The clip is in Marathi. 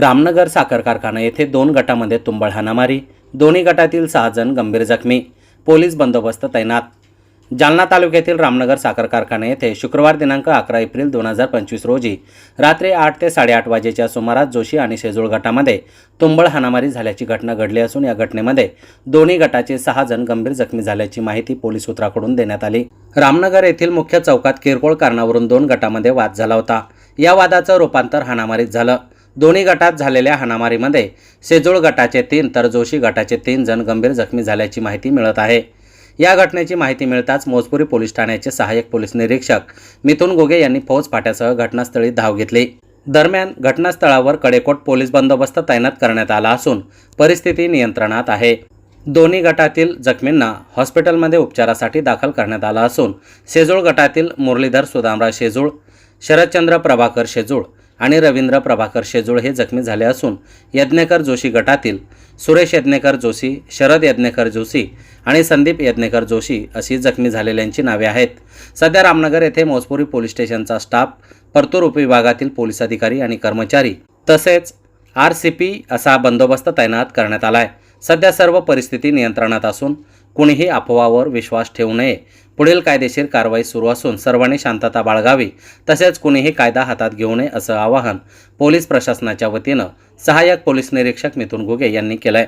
रामनगर साखर कारखाना येथे दोन गटामध्ये तुंबळ हाणामारी. दोन्ही गटातील सहा जण गंभीर जखमी. पोलीस बंदोबस्त तैनात. जालना तालुक्यातील रामनगर साखर कारखाना येथे शुक्रवार दिनांक अकरा एप्रिल दोन हजार पंचवीस रोजी रात्री आठ ते साडेआठ वाजेच्या सुमारास जोशी आणि शेजूळ गटामध्ये तुंबळ हाणामारी झाल्याची घटना घडली असून या घटनेमध्ये दोन्ही गटाचे सहा जण गंभीर जखमी झाल्याची माहिती पोलीस सूत्राकडून देण्यात आली. रामनगर येथील मुख्य चौकात किरकोळ कारणावरून दोन गटामध्ये वाद झाला होता. या वादाचं रूपांतर हाणामारीत झालं. दोन्ही गटात झालेल्या हाणामारीमध्ये सेजोळ गटाचे तीन तर जोशी गटाचे तीन जण गंभीर जखमी झाल्याची माहिती मिळत आहे. या घटनेची माहिती मिळताच मोजपुरी पोलीस ठाण्याचे सहाय्यक पोलीस निरीक्षक मिथुन गोगे यांनी फौज फाट्यासह घटनास्थळी धाव घेतली. दरम्यान घटनास्थळावर कडेकोट पोलीस बंदोबस्त तैनात करण्यात आला असून परिस्थिती नियंत्रणात आहे. दोन्ही गटातील जखमींना हॉस्पिटलमध्ये उपचारासाठी दाखल करण्यात आलं असून सेजूळ गटातील मुरलीधर सुदामराव शेजूळ शरदचंद्र प्रभाकर शेजूळ आणि रवींद्र प्रभाकर शेजूळ हे जखमी झाले असून यज्ञेकर जोशी गटातील सुरेश यज्ञेकर जोशी शरद यज्ञेकर जोशी आणि संदीप यज्ञेकर जोशी अशी जखमी झालेल्यांची नावे आहेत. सध्या रामनगर येथे मोजपुरी पोलीस स्टेशनचा स्टाफ परतूर उपविभागातील पोलीस अधिकारी आणि कर्मचारी तसेच आर सी पी असा बंदोबस्त तैनात करण्यात आला आहे सध्या सर्व परिस्थिती नियंत्रणात असून कुणीही अफवावर विश्वास ठेवू नये. पुढील कायदेशीर कारवाई सुरू असून सर्वांनी शांतता बाळगावी तसेच कुणीही कायदा हातात घेऊ नये असं आवाहन पोलीस प्रशासनाच्या वतीनं सहाय्यक पोलीस निरीक्षक मिथुन घुगे यांनी केलं आहे